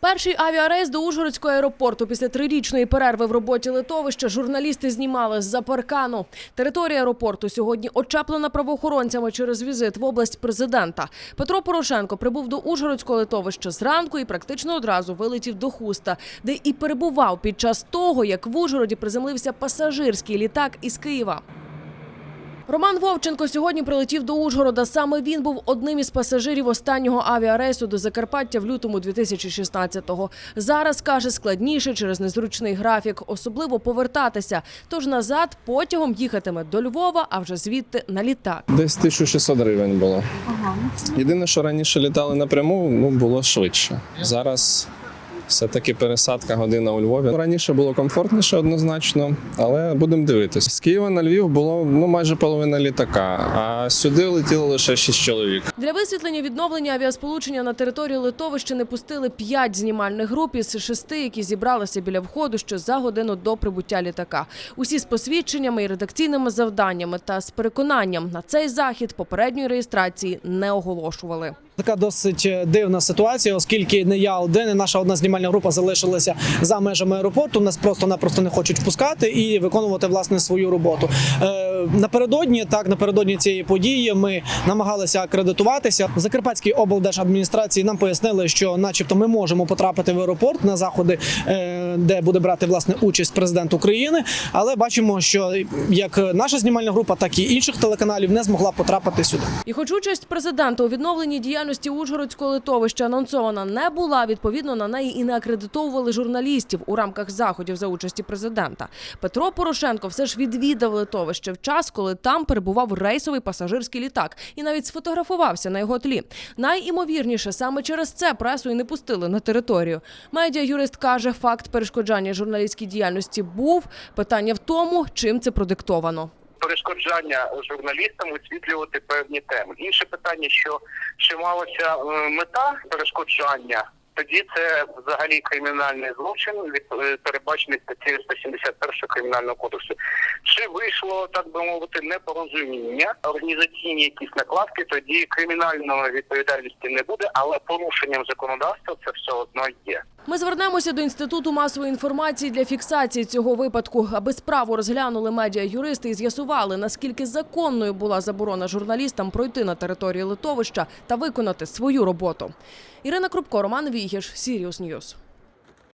Перший авіарейс до Ужгородського аеропорту після трирічної перерви в роботі литовища журналісти знімали з-за паркану. Територія аеропорту сьогодні очеплена правоохоронцями через візит в область президента. Петро Порошенко прибув до Ужгородського литовища зранку і практично одразу вилетів до Хуста, де і перебував під час того, як в Ужгороді приземлився пасажирський літак із Києва. Роман Вовченко сьогодні прилетів до Ужгорода. Саме він був одним із пасажирів останнього авіарейсу до Закарпаття в лютому 2016-го. Зараз каже складніше через незручний графік, особливо повертатися. Тож назад потягом їхатиме до Львова, а вже звідти на літак. Десь 1600 гривень було. Єдине, що раніше літали напряму, ну було швидше. Зараз все-таки пересадка година у Львові. Раніше було комфортніше однозначно, але будемо дивитися. З Києва на Львів було ну майже половина літака, а сюди летіло лише 6 чоловік. Для висвітлення відновлення авіасполучення на територію Литовища пустили п'ять знімальних груп із шести, які зібралися біля входу ще за годину до прибуття літака. Усі з посвідченнями і редакційними завданнями та з переконанням на цей захід попередньої реєстрації не оголошували. Така досить е, дивна ситуація, оскільки не я один, і наша одна знімальна група залишилася за межами аеропорту. Нас просто-напросто не хочуть впускати і виконувати власне свою роботу. Напередодні, так напередодні цієї події, ми намагалися акредитуватися. В Закарпатській облдержадміністрації нам пояснили, що, начебто, ми можемо потрапити в аеропорт на заходи, е, де буде брати власне участь президент України. Але бачимо, що як наша знімальна група, так і інших телеканалів не змогла потрапити сюди. І хоч участь президента у відновленні діяльності Ужгородського литовища анонсована не була, відповідно на неї і не акредитовували журналістів у рамках заходів за участі президента. Петро Порошенко все ж відвідав литовище в час, коли там перебував рейсовий пасажирський літак, і навіть сфотографувався на його тлі. Найімовірніше, саме через це пресу і не пустили на територію. Медіа-юрист каже, факт перешкоджання журналістській діяльності був. Питання в тому, чим це продиктовано. перешкоджання журналістам висвітлювати певні теми. Інше питання, що чи малася е, мета перешкоджання, тоді це взагалі кримінальний злочин, від е, передбачений статтею 171 кримінального кодексу. Чи вийшло так би мовити непорозуміння, організаційні якісь накладки, тоді кримінальної відповідальності не буде, але порушенням законодавства це все одно є. Ми звернемося до інституту масової інформації для фіксації цього випадку, аби справу розглянули медіа-юристи і з'ясували, наскільки законною була заборона журналістам пройти на територію литовища та виконати свою роботу. Ірина Крупко, Роман Вігіш, Сіріус Ньюс.